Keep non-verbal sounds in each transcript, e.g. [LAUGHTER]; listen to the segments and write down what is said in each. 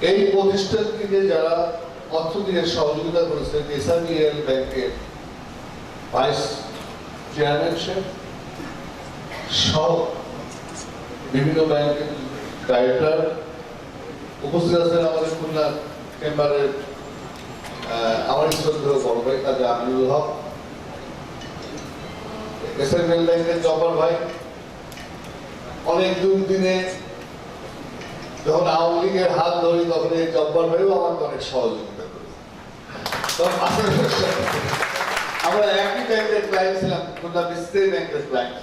এই প্রতিষ্ঠানটিকে যারা অর্থ দিয়ে সহযোগিতা করেছে এসআরবিএল ব্যাংকের ভাইস চেয়ারম্যান সহ বিভিন্ন ব্যাংকের ডাইরেক্টর উপস্থিত আছেন আমাদের খুলনা চেম্বারের আমার শ্রদ্ধেয় বড় ভাই কাজী আমিনুল হক এসএনএল ব্যাংকের জব্বার ভাই। অনেক দিনে যখন আওয়ামী লীগের হাত ধরি, তখন এই জব্বার ভাইও আমাকে অনেক সহযোগিতা করে। আমরা একই ব্যাংকের ক্লায়েন্ট ছিলাম খুলনা ব্যাংকের ক্লায়েন্ট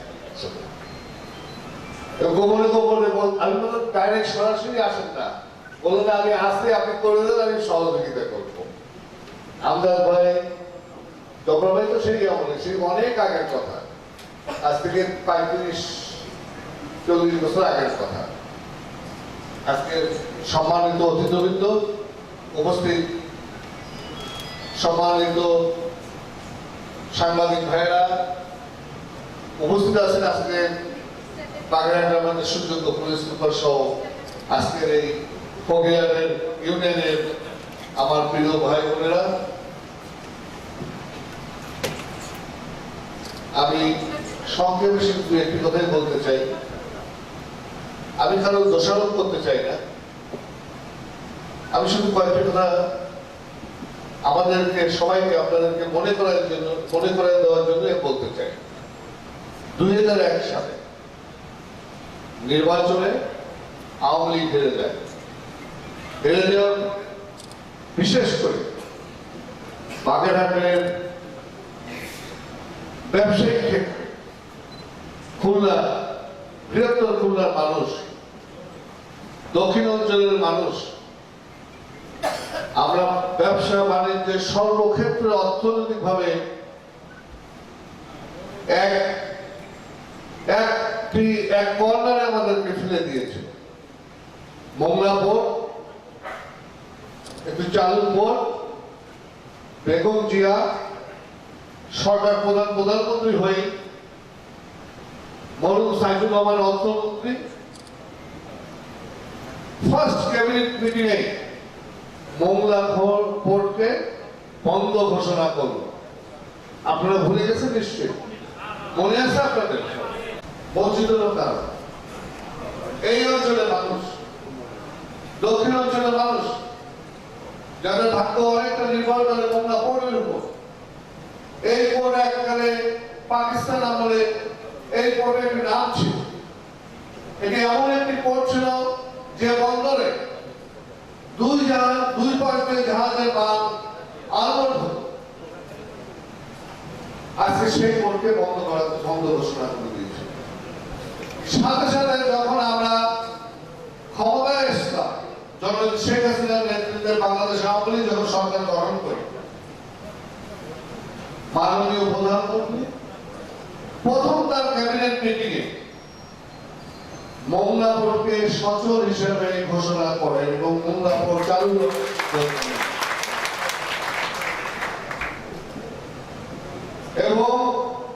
গোপনে গোপনে আমি বললাম ডাইরেক্ট সরাসরি আসেন না। বললেন আমি আসতে আপনি করে দেন, আমি সহযোগিতা করব। আমদাদ ভাই, জব্বার ভাই তো সেই আমলে সেই অনেক আগের কথা। আজ থেকে পঁয়ত্রিশ, চল্লিশ বছর আগের কথা। আজকে সম্মানিত অতিথিবৃন্দ উপস্থিত। সম্মানিত সাংবাদিক ভাইয়েরা উপস্থিত আছেন আজকে বাগেরহাট আমাদের সুযোগ্য পুলিশ সুপার সহ আজকের এই ফকিয়ারের ইউনিয়নের আমার প্রিয় ভাই বোনেরা। আমি সংক্ষেপে শুধু একটি কথাই বলতে চাই। আমি কারও দোষারোপ করতে চাই না। আমি শুধু কয়েকটি কথা আমাদেরকে, সবাইকে, আপনাদেরকে মনে করার জন্য, মনে করে দেওয়ার জন্য বলতে চাই। দুই হাজার এক সালে নির্বাচনে আওয়ামী লীগ হেরে যায়। হেরে যাওয়ার বিশেষ করে বাগেরহাটের ব্যবসায়িক ক্ষেত্রে খুলনা, বৃহত্তর খুলনার মানুষ দক্ষিণ অঞ্চলের মানুষ, আমরা ব্যবসা বাণিজ্যের সর্বক্ষেত্রে অর্থনৈতিক ভাবে এক এক কর্নারে আমাদেরকে ফেলে দিয়েছে। মোংলা পোর্ট একটি চালু পোর্ট বেগম জিয়া, সরকার প্রধান প্রধানমন্ত্রী হয়ে মরুম সাইফুল রহমান অর্থমন্ত্রী ফার্স্ট ক্যাবিনেট মিটিংয়ে মোংলা পোর্টকে বন্ধ ঘোষণা করল আপনারা ভুলে গেছেন নিশ্চয়ই। মনে আছে আপনাদের? বঞ্চিত কারণ এই অঞ্চলের মানুষ। দক্ষিণ অঞ্চলের মানুষ। যাদের ভাগ্য অনেকটা নির্ভর করে মোংলা পোর্টের উপর। এই পোর্ট এককালে পাকিস্তান আমলে এই পোর্টের একটি নাম ছিল। এটি এমন একটি পোর্ট ছিল যে বন্দরে দুই জাহাজ, দুই পাশে জাহাজের আলমোট হতো আজকে সেই পোর্টকে বন্ধ করা, বন্ধ ঘোষণা করে দিয়েছে। সাথে সাথে যখন আমরা ক্ষমতায় এসলাম যখন শেখ হাসিনার নেতৃত্বে বাংলাদেশ আওয়ামী লীগ যখন সরকার গঠন করে, মাননীয় প্রধানমন্ত্রী প্রথম তার ক্যাবিনেট মিটিং এ মোংলাপুরকে সচল হিসেবে ঘোষণা করেন এবং মোংলাপুর চালু এবং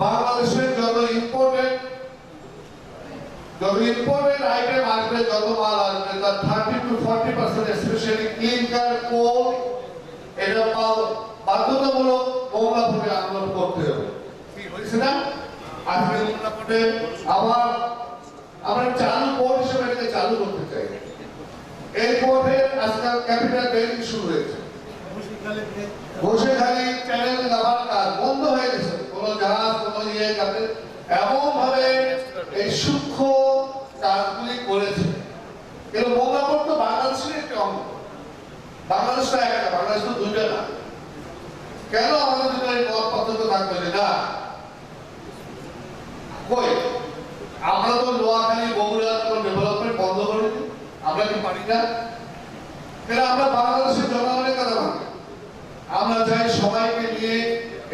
বাংলাদেশের যত ইম্পোর্টেড যত ইম্পোর্টেড আইটেম আসবে, যত মাল আসবে, তার thirty two forty percent specially clinker coal এটা মাল বাধ্যতামূলক মোংলাপুরে আন্দোলন করতে হবে। কি হয়েছে না? আজকে মোংলাপুরে আবার আমরা চালু পোর্ট হিসেবে এটাকে চালু করতে চাই। এই পোর্টে আজকাল ক্যাপিটাল বিল্ডিং শুরু হয়েছে। চ্যানেল লাভার কাজ বন্ধ হয়ে গেছে। কোন জাহাজ, কোন ইয়ে যাতে এমন ভাবে এই সূক্ষ্ম কাজগুলি করেছে। কিন্তু তো বাংলাদেশের একটি অঙ্গ। একটা বাংলাদেশ তো দুইটা না। কেন আমাদের দুটো এই পথ থাকবে? না? কই? আমরা তো নোয়াখালী বগুড়া ডেভেলপমেন্ট বন্ধ করে আমরা কি পারি না? কিন্তু আমরা বাংলাদেশের জনগণের কথা ভাবি। আমরা চাই সবাইকে নিয়ে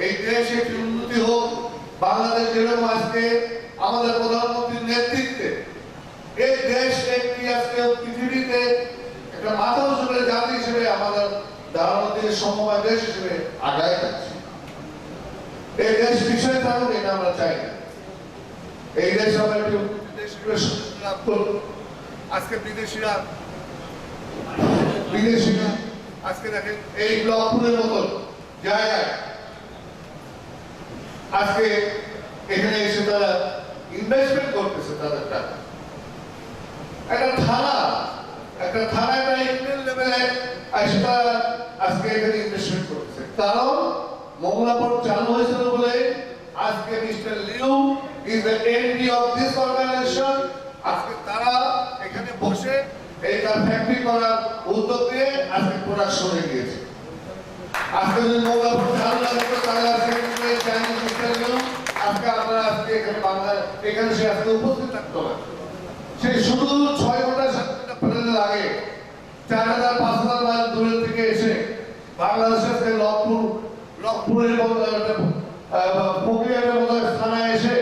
এই দেশ একটি উন্নতি হোক। বাংলাদেশ যেরকম আজকে আমাদের প্রধানমন্ত্রীর নেতৃত্বে এই দেশ একটি আজকে পৃথিবীতে একটা মাথা উঁচু জাতি হিসেবে আমাদের দাঁড়ানোর দিকে সমবায় দেশ হিসেবে আগায় যাচ্ছে। এই দেশ পিছনে থাকুক, এটা আমরা চাই না। এই দেশ আমরা একটি। আজকে বিদেশিরা বিদেশিরা আজকে দেখেন এই ব্লকপুরের মতন জায়গায় আজকে এখানে এসে তারা ইনভেস্টমেন্ট করতেছে তাদের টাকা একটা থানা একটা থানা একটা ইউনিয়ন লেভেলে এসে তারা আজকে এখানে ইনভেস্টমেন্ট করতেছে কারণ মংলাপুর চালু হয়েছিল বলে আজকে mister Liu is the MD of this organisation আজকে তারা এখানে বসে এই ফ্যাক্টরি করার উদ্যোগ নিয়ে আজকে প্রোডাকশন হয়ে গিয়েছে। আজকে যদি মৌলাপুর চালু থাকতো তাহলে আজকে চাইনিজ আজকে আমরা আজকে এখানে বাংলা এখানে সে আজকে উপস্থিত থাকতো না সেই শুধু ছয় ঘণ্টা সাত ঘণ্টা প্লেনে লাগে চার হাজার পাঁচ হাজার মাইল দূরের থেকে এসে বাংলাদেশের যে লকপুর লকপুরের মতো প্রক্রিয়ার মতো স্থানে এসে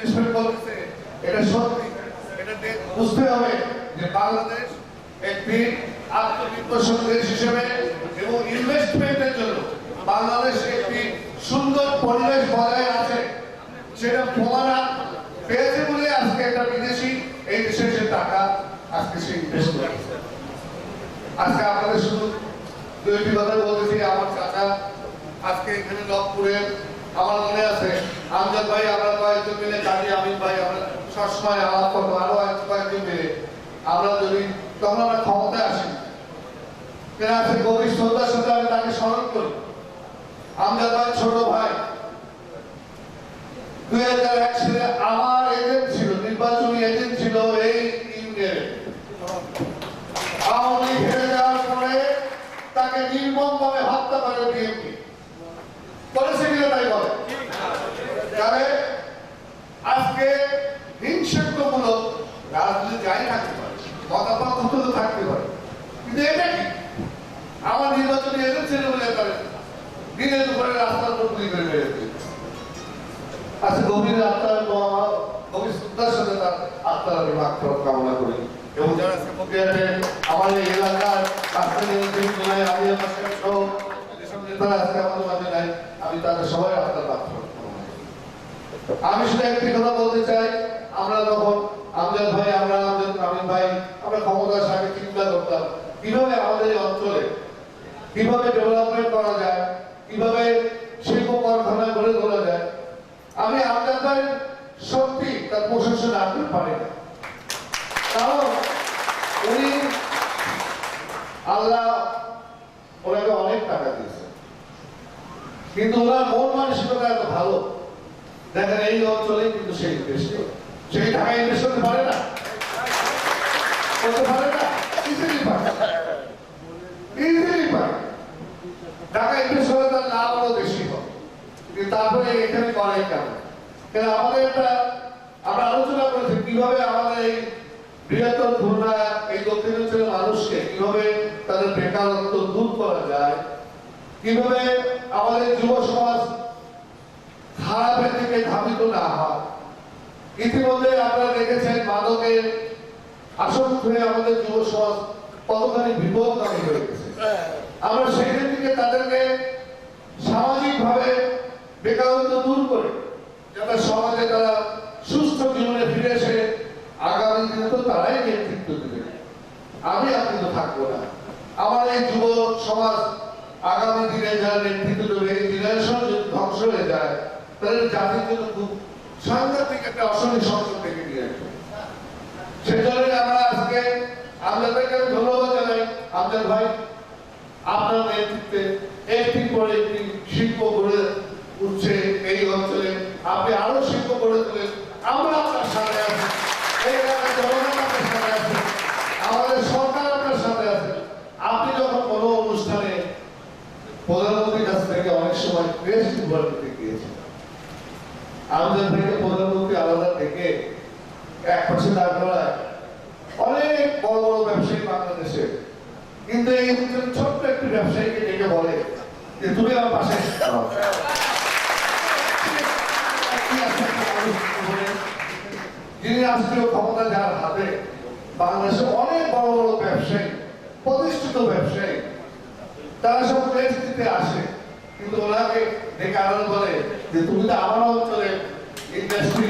ইনভেস্টমেন্ট করতেছে এটা সত্যি? এটাতে বুঝতে হবে যে বাংলাদেশ একটি আত্মনির্ভরশীল দেশ হিসেবে এবং ইনভেস্টমেন্টের জন্য বাংলাদেশ একটি সুন্দর পরিবেশ বজায় আছে সেটা প্রমাণ পেয়েছে বলে আজকে একটা বিদেশি এই দেশে সে টাকা, আজকে সে ইনভেস্ট করেছে আজকে আপনাদের শুধু দুইটি কথা বলতেছি, আমার চাচা, আজকে এখানে লকপুরে আমার মনে আছে, আমজাদ ভাই আমরা কয়েকজন মিলে কাজী আমিন ভাই, আমরা সবসময় আলাপ করব, আরও কয়েকজন মিলে। আমরা যদি তখন আমরা ক্ষমতায় আসি তেনার আছে গভীর শ্রদ্ধার সাথে আমি তাকে স্মরণ করি? আমজাদ ভাই ছোট ভাই। দুই হাজার এক সালে আমার এজেন্ট ছিল, নির্বাচনী এজেন্ট ছিল এই ইউনিয়নে। আওয়ামী হেরে যাওয়ার পরে তাকে নির্মম ভাবে হত্যা করে বিএনপি করেছে কিনা তাই বলে তবে আজকে হিংসাত্মমূলক রাজনীতি যাই থাকতে পারে মতামত তো থাকতে পারে কিন্তু এটা কি নির্বাচনী এজেন্ট ছিল বলে তাদের দিনে দুপুরে রাস্তার উপর গুলি করে মেরে দিয়েছে আজকে গভীর আত্মার গভীর শ্রদ্ধার সাথে তার আত্মার আমি মাত্র কামনা করি। এবং এলাকার রাস্তা নিয়ন্ত্রণ আমি আমি তাদের সবাই আমি শুধু একটি কথা বলতে চাই আমরা তখন আমজাদ ভাই আমরা আমজাদ আমিন ভাই আমরা ক্ষমতার সাথে চিন্তা করতাম কীভাবে আমাদের এই অঞ্চলে কীভাবে ডেভেলপমেন্ট করা যায়, কীভাবে শিল্প কারখানা গড়ে তোলা যায়, আমি ভাই সত্যি তার প্রশংসা না করতে পারি না কারণ উনি আল্লাহ ওনাকে অনেক টাকা দিয়েছে কিন্তু ওনার মন মানসিকতা এত ভালো, দেখেন এই অঞ্চলে কিন্তু সেই দেশ। সেই টাকা ইনভেস্ট করতে পারে না। করতে পারে না ইজিলি পারে ইজিলি পারে করে তার লাভ আরও বেশি হয় তারপরে এখানে করে কেন? কেন আমাদের একটা আমরা আলোচনা করেছি কীভাবে আমাদের এই বৃহত্তর খুলনা এই দক্ষিণাঞ্চলের মানুষকে কীভাবে তাদের বেকারত্ব দূর করা যায়, কীভাবে আমাদের যুব সমাজ খারাপের দিকে ধাবিত না হয়। ইতিমধ্যে আপনারা দেখেছেন মাদকের আসক্ত হয়ে আমাদের যুব সমাজ কতখানি বিপদ হয়ে গেছে। আমরা সেখান থেকে তাদেরকে সামাজিক ভাবে বেকারত্ব দূর করে যাতে সমাজে তারা সুস্থ জীবনে ফিরে এসে আগামী দিনে তো তারাই নেতৃত্ব দেবে। আমি আপনি তো থাকব না। আমার এই যুব সমাজ আগামী দিনে যারা নেতৃত্ব দেবে, এই জেনারেশন যদি ধ্বংস হয়ে যায়, তাহলে জাতির জন্য খুব সাংঘাতিক একটা অশনি সংকট থেকে নিয়ে আসবে। সেজন্য আমরা আজকে আপনাদেরকে ধন্যবাদ জানাই। আপনার ভাই আপনার নেতৃত্বে একটি পরে একটি শিল্প গড়ে উঠছে এই অঞ্চলে। আপনি আরও শিল্প গড়ে তোলেন। আমরা আপনার সাথে আছি। এই এলাকার জনগণ আপনার সাথে আছে। আমাদের সরকার আপনার সাথে আছে। আপনি যখন কোনো অনুষ্ঠানে প্রধানমন্ত্রীর কাছ থেকে অনেক সময় প্রেস উপহার দিতে গিয়েছেন আমাদের থেকে প্রধানমন্ত্রী আলাদা থেকে এক পাশে দাঁড় করায়, অনেক বড় বড় ব্যবসায়ী বাংলাদেশে কিন্তু এই ছোট্ট একটি ব্যবসায়ীকে ডেকে বলে যে তুমি আমার পাশে [LAUGHS] যিনি রাষ্ট্রীয় ক্ষমতা যার হাতে বাংলাদেশে অনেক বড় বড় ব্যবসায়ী প্রতিষ্ঠিত ব্যবসায়ী তারা সব প্রেস দিতে আসে। কিন্তু ওনাকে ডেকে আনন্দ বলে যে তুমি তো আমার অঞ্চলে ইন্ডাস্ট্রি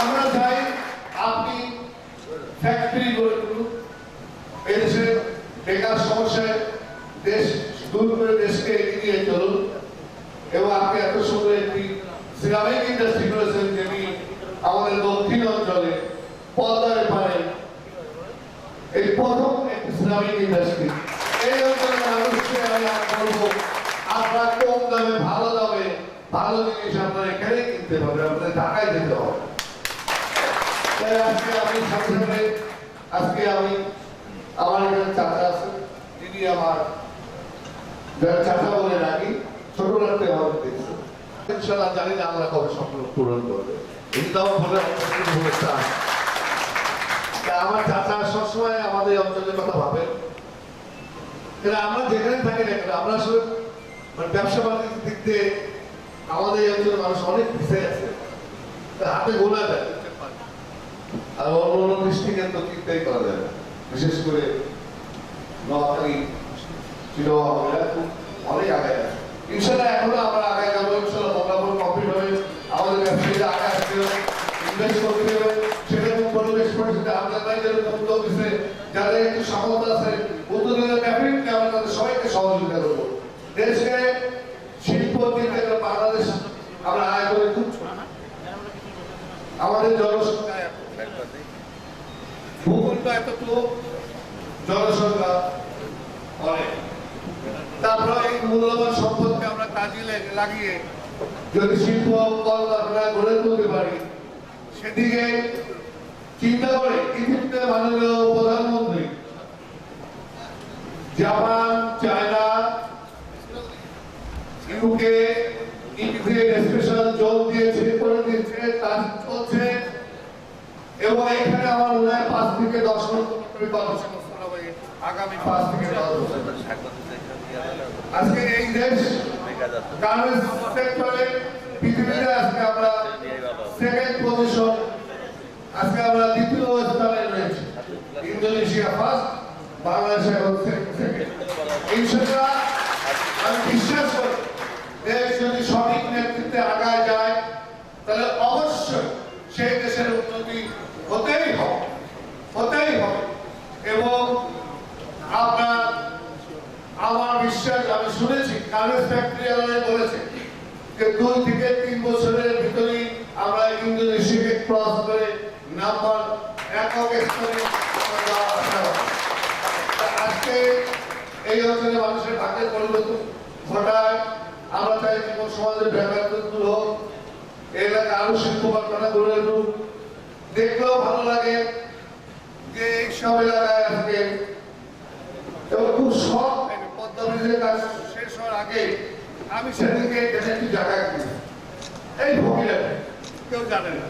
আমরা আজকে এত সুন্দর একটি সিরামিক ইন্ডাস্ট্রি করেছেন যিনি আমাদের দক্ষিণ অঞ্চলে পদ্মার পারে এই প্রথম একটি সিরামিক ইন্ডাস্ট্রি এই অঞ্চলের মানুষকে আমি বলব, আপনার কম দামে, ভালো দামে, ভালো জিনিস আপনার এখানে কিনতে হবে আপনার ঢাকায় যেতে হবে। তাই আজকে আমি সাথে আজকে আমি আমার এখানে চাচা আছে তিনি আমার চাচা বলে রাখি। ছোট রাখতে আমাদের দেখছে। ইনশাল্লাহ জানি না আমরা কবে স্বপ্ন পূরণ করবে। কিন্তু আমার বলে আমার চাচা সবসময় আমাদের অঞ্চলের কথা ভাবেন। আমরা যেখানে থাকি না কেন, আমরা আসলে মানে ব্যবসা বাণিজ্যের দিক দিয়ে আমাদের এই অঞ্চলের মানুষ অনেক পিছিয়ে আছে। হাতে গোনা যায়। আর অন্য অন্য দৃষ্টিকে তো চিন্তাই করা যায় না। বিশেষ করে নোয়াখালী চিরবাংলা অনেক আগে আছে। ইনশাল্লাহ এখনও আমরা আগায় যাব ইনশাল্লাহ মোকাবিল কমপ্লিট হবে, আমাদের ব্যবসায়ীরা আগে আসতে হবে ইনভেস্ট করতে হবে সেরকম পরিবেশ পরিস্থিতি নাই যেরকম উদ্যোগ দিচ্ছে যাদের একটু সামর্থ্য আছে উদ্যোগের ডেফিনেটলি আমরা তাদের সবাইকে সহযোগিতা করব দেশকে শিল্প থেকে বাংলাদেশ আমরা আয় করে আমাদের জনসংখ্যা। ভূখণ্ড এতটুকু, জনসংখ্যা অনেক প্রধানমন্ত্রী, Japan, China UK special zone দিয়েছে করে দিয়েছে, কাজ চলছে, এবং এখানে আমার মনে হয় পাঁচ থেকে দশ লক্ষ কর্মসংস্থান আগামী পাঁচ থেকে দশ আজকে এই দেশ গার্মেন্টস সেক্টরে পৃথিবীতে আজকে আমরা সেকেন্ড পজিশন আজকে আমরা দ্বিতীয় স্থানে রয়েছি। ইন্দোনেশিয়া ফার্স্ট বাংলাদেশ এখন সেকেন্ড আমি বিশ্বাস করি দেশ যদি সঠিক নেতৃত্বে আগায় যায় তাহলে অবশ্যই সেই দেশের উন্নতি হতেই হবে হতেই হবে এবং আপনার আমার বিশ্বাস আমি শুনেছি গার্মেন্টস ফ্যাক্টরি আমাদের বলেছে যে দুই থেকে তিন বছরের ভিতরেই আমরা ইন্দোনেশিয়াকে ক্রস করে নাম্বার একক স্থানে আজকে এই অঞ্চলে মানুষের ভাগ্যের পরিবর্তন ঘটায়। আমরা চাই জীবন সমাজের ব্যাঘাত দূর হোক, এলাকা আরও শিল্প কারখানা গড়ে উঠুক। দেখলেও ভালো লাগে যে এই সব এলাকায় আজকে এবং খুব শখ, পদ্মা ব্রিজের কাজ শেষ হওয়ার আগে আমি এখানে একটি জায়গা কিনি এই ভগিরাটে কেউ জানে না।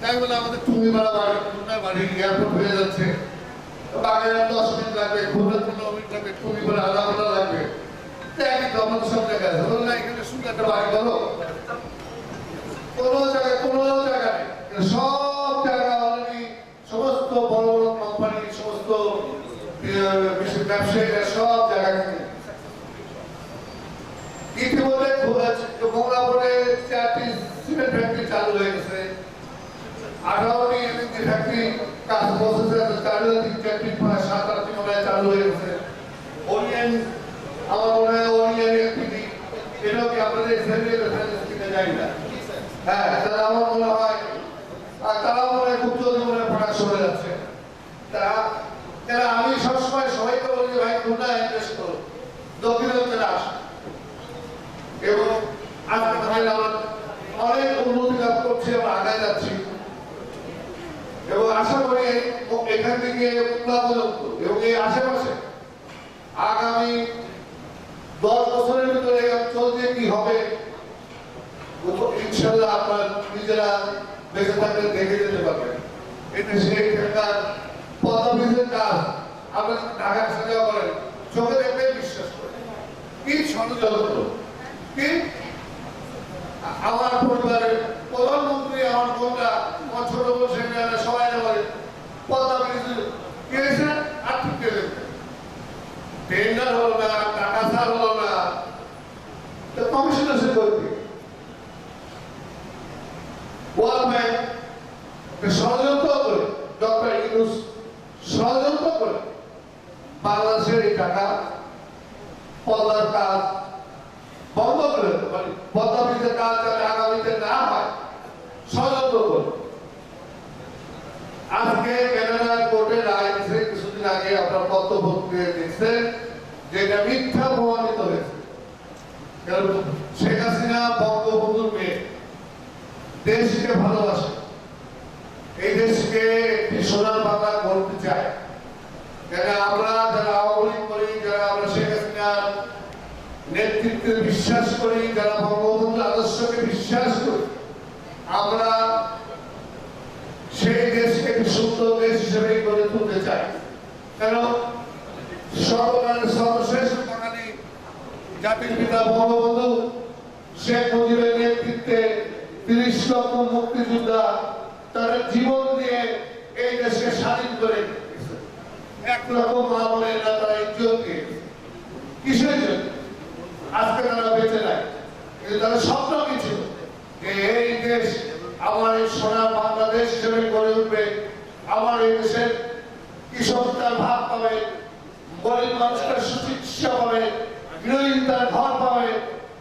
তাই বলে আমাদের হয়ে যাচ্ছে। দশ মিনিট লাগবে মিনিট সব এখানে সুন্দর একটা বাড়ি করো কোনো জায়গায় কোনো জায়গা নেই সব জায়গা অলরেডি সমস্ত বড় বড় কোম্পানি সমস্ত আহ, বিশেষ ব্যবসায়ীরা সব জায়গা কিনে ইতিমধ্যে কমলাপুরে চারটি সিমেন্ট ফ্যাক্টরি চালু হয়ে গেছে আঠারোটি এলএনজি ফ্যাক্টরি কাজ বসেছে চারটি চারটি প্রায় সাত আটটি মনে হয় চালু হয়ে গেছে ওরিয়েন্ট আমার মনে হয় ওরিয়েন্ট এলপিজি এটাও কি আপনাদের সেন্ট্রাল রেফারেন্স কিনে যায় না হ্যাঁ তারা আমার মনে হয় আর তারাও মনে হয় খুব জলদি মনে হয় প্রকাশ হয়ে যাচ্ছে তা তারা সবসময় সবাইকে বলি ভাই, তোমরা ইনভেস্ট করো। দক্ষিণাঞ্চলে আসো। এবং আজকে তাদের আমরা অনেক উন্নতি লাভ করছি, আমরা আগায় যাচ্ছি। এবং আশা করি এখান থেকে উন্নত পর্যন্ত এবং এই আশেপাশে আগামী দশ বছরের ভিতরে যে কি হবে ইনশাল্লাহ আপনার নিজেরা বেঁচে থাকলে দেখে যেতে পারবেন। এটা সেই পদাবৃতের কাজ করেন চোখে বিশ্বাস কি কি? আমার পরিবারের প্রধানমন্ত্রী আমার বোনরা আমার ছোট বোন সেখানে সবাই বলে পদাবৃত কি হয়েছে আর্থিক টেন্ডার হলো না টাকা সার হলো না তো কমিশন আছে করতে ওয়ার্ল্ড ব্যাংক ষড়যন্ত্র করে ডক্টর ইউনুস ষড়যন্ত্র করে বাংলাদেশের এই টাকা পদ্মার কাজ বন্ধ করে দেবে। পদ্মাবৃতের কাজ যাতে আগামীতে না হয় ষড়যন্ত্র করবে আজকে ক্যানাডার কোর্টে রায় দিয়েছে কিছুদিন আগে আপনার পত্রপত্রে দেখছেন যে এটা মিথ্যা প্রমাণিত হয়েছে কারণ শেখ হাসিনা বঙ্গবন্ধুর মেয়ে দেশকে ভালোবাসে। এই দেশকে একটি সোনার বাংলা করতে চায়। কেন আমরা, যারা আওয়ামী করি, যারা আমরা শেখ হাসিনার নেতৃত্বে বিশ্বাস করি, যারা বঙ্গবন্ধুর আদর্শকে বিশ্বাস করি, আমরা সেই দেশকে সুন্দর দেশ হিসেবে গড়ে তুলতে চাই। কেন? বাঙালি জাতির পিতা বঙ্গবন্ধু শেখ মুজিবের নেতৃত্বে তিরিশ লক্ষ মুক্তিযোদ্ধা তার জীবন দিয়ে এই দেশকে স্বাধীন করে। এক তারা ইজ্জত দিয়েছে কিসের জন্য? আজকে তারা বেঁচে নাই। কিন্তু তারা স্বপ্ন কি যে এই দেশ আমার এই সোনার বাংলাদেশ হিসেবে গড়ে উঠবে, আমার এই দেশের কৃষক তার ভাগ পাবে, গরিব মানুষটা সুচিকিৎসা পাবে গৃহহীন তার ঘর পাবে,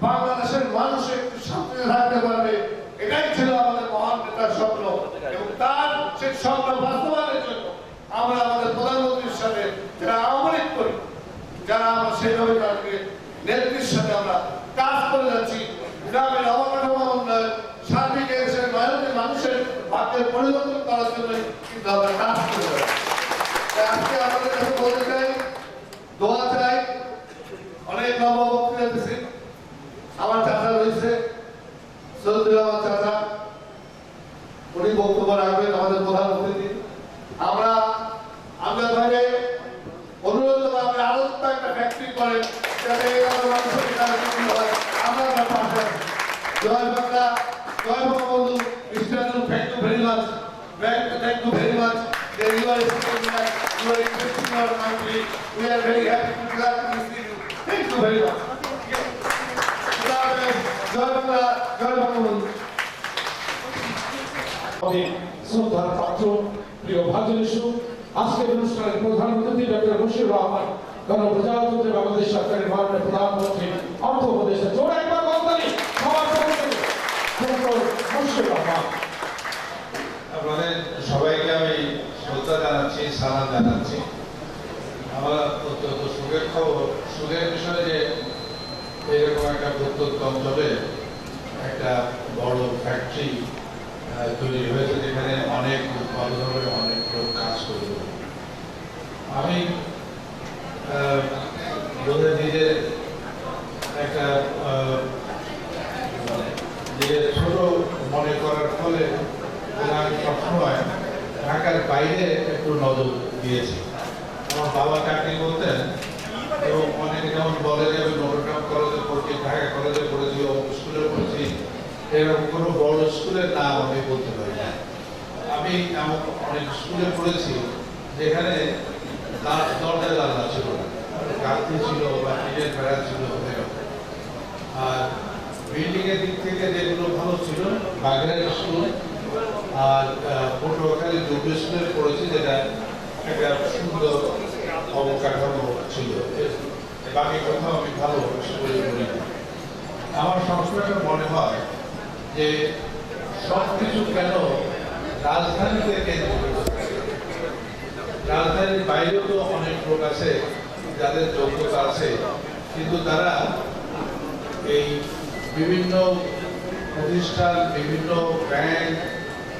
বাংলাদেশের মানুষ একটু শান্তিতে থাকতে পারবে এটাই ছিল আমাদের মহান নেতার স্বপ্ন এবং তার সেই স্বপ্ন বাস্তবায়নের জন্য আমরা আমাদের প্রধানমন্ত্রীর সাথে যারা আওয়ামী করি, যারা আমরা সেইভাবে তাদেরকে নেতৃত্বের সাথে আমরা কাজ করে যাচ্ছি। গ্রামের অবকাঠামো উন্নয়ন, সার্বিক মানুষের ভাগ্যের পরিবর্তন করার জন্য কিন্তু আমরা কাজ করে আজকে আমাদের বলতে চাই দোয়া চাই অনেক লম্বা বক্তৃতা দিয়েছি আমার চাচা রয়েছে সৌদুল আমার চাচা উনি বক্তব্য রাখবেন আমাদের প্রধান অতিথি আমরা আমরা ভাইরে অনুরোধ করব আপনি আরও একটা ফ্যাক্টরি করেন যাতে এই এলাকার মানুষের কাজ বিক্রি হয় আমরা আপনার পাশে আছি। জয় বাংলা জয় Bangabandhu mister thank you very much thank you very much that you are speaking that you are interested in our country. We are very happy to glad to receive you. Thank you very much. খুদা হাফেজ। জয় বাংলা জয় বঙ্গবন্ধু অনেক শ্রদ্ধার পাত্র, প্রিয় ভাজনেশু আজকের অনুষ্ঠানের প্রধান অতিথি ডক্টর বশির রহমান, গণপ্রজাতন্ত্রী বাংলাদেশ সরকারের মাননীয় প্রধানমন্ত্রী, অর্থ উপদেষ্টা জোর একবার রহমান। আপনাদের সবাইকে আমি শ্রদ্ধা জানাচ্ছি, সালাম জানাচ্ছি। আমার অত্যন্ত সুখের খবর, সুখের বিষয় যে এরকম একটা প্রত্যন্ত অঞ্চলে একটা বড় ফ্যাক্টরি তৈরি হয়েছে যেখানে অনেক উৎপাদন হবে অনেক লোক কাজ করবে। আমি আহ, বোধহয় নিজের একটা নিজের ছোট মনে করার ফলে আমি সবসময় ঢাকার বাইরে একটু নজর দিয়েছি। আমার বাবা চাকরি করতেন এবং অনেকে যেমন বলে যে আমি নটরডাম কলেজে পড়ছি ঢাকা কলেজে পড়েছি ও স্কুলে পড়েছি এরকম কোনো বড় স্কুলের নাম আমি বলতে পারি। না আমি এমন অনেক স্কুলে পড়েছি যেখানে দরজা জানলা ছিল না। ছিল বা টিনের বেড়া ছিল আর বিল্ডিং এর দিক থেকে যেগুলো ভালো ছিল, বাগেরহাট স্কুল, আর পটুয়াখালী দুটো স্কুলে পড়েছি যেটা একটা সুন্দর অবকাঠামো ছিল। বাকি কোথাও আমি ভালো আমার সবসময় মনে হয় যে সব কেন রাজধানীতে রাজধানীর বাইরেও তো অনেক লোক আছে, যাদের যোগ্যতা আছে, কিন্তু তারা এই বিভিন্ন প্রতিষ্ঠান, বিভিন্ন ব্যাংক,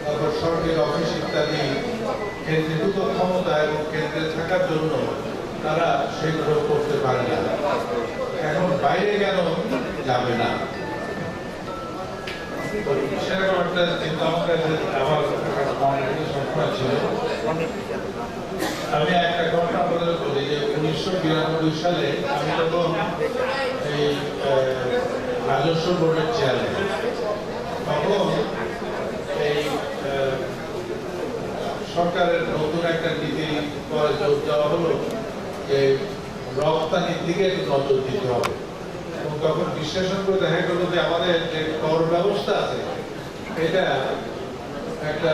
তারপর সরকারি অফিস ইত্যাদি কেন্দ্রীভূত ক্ষমতা এবং কেন্দ্রে থাকার জন্য তারা সেগুলো করতে পারে না। এখন বাইরে কেন যাবে না? সেরকম একটা চিন্তা আমি একটা ঘটনা আপনাদের বলি যে উনিশশো বিরানব্বই সালে আমি তখন এই রাজস্ব বোর্ডের চেয়ারম্যান তখন এই সরকারের নতুন একটা নীতি পরে জোর দেওয়া হলো যে রপ্তানির দিকে নজর দিতে হবে। তখন বিশ্লেষণ করে দেখা গেল যে আমাদের যে কর ব্যবস্থা আছে, এটা একটা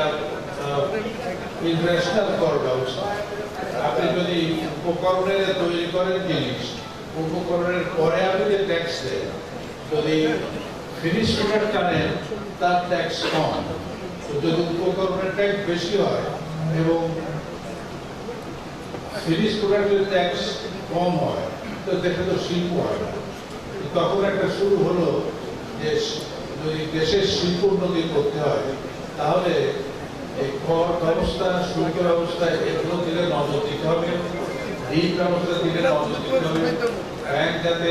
ইন্টারন্যাশনাল কর ব্যবস্থা। আপনি যদি উপকরণের তৈরি করেন জিনিস, উপকরণের পরে আপনি যে ট্যাক্স দেন, যদি ফিনিশ প্রোডাক্ট টানেন তার ট্যাক্স কম। যদি উপকরণের ট্যাক্স বেশি হয় এবং ফিনিশ প্রোডাক্টের ট্যাক্স কম হয়, তো দেখে তো শিল্প হয় না। তখন একটা শুরু হলো যে যদি দেশের শিল্প উন্নতি করতে হয়, তাহলে এই কর ব্যবস্থা শুল্ক ব্যবস্থা এগুলো দিলে নজর দিতে হবে, ঋণ ব্যবস্থা দিলে নজর দিতে হবে, ব্যাংক যাতে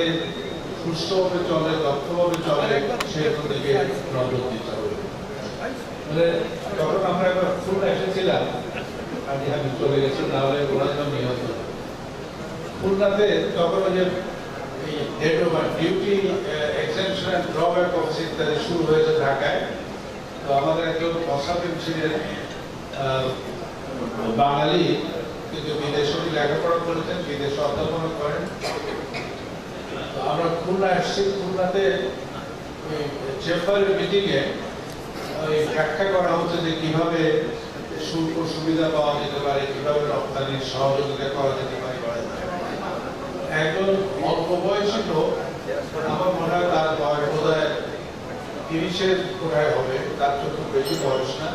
সুস্থভাবে চলে, দক্ষভাবে চলে, সেগুলো দিকে নজর দিতে হবে। মানে যখন আমরা একবার ফুল এসেছিলাম, আমি আমি চলে গেছি নাহলে ওরা নিহত। খুলনাতে তখন ওই যে ঢাকায় তো আমাদের একজন বাঙালি লেখাপড়া করেছেন, বিদেশে করেন। আমরা এসেছি ব্যাখ্যা করা যে কীভাবে শুল্ক সুবিধা পাওয়া যেতে পারে, কীভাবে রপ্তানির সহযোগিতা করা যেতে পারে। একজন অল্প বয়সী লোক, আমার মনে হয় তার বয়স বোধ হয় তিরিশের কোথায় হবে, তার তো খুব বেশি বয়স না।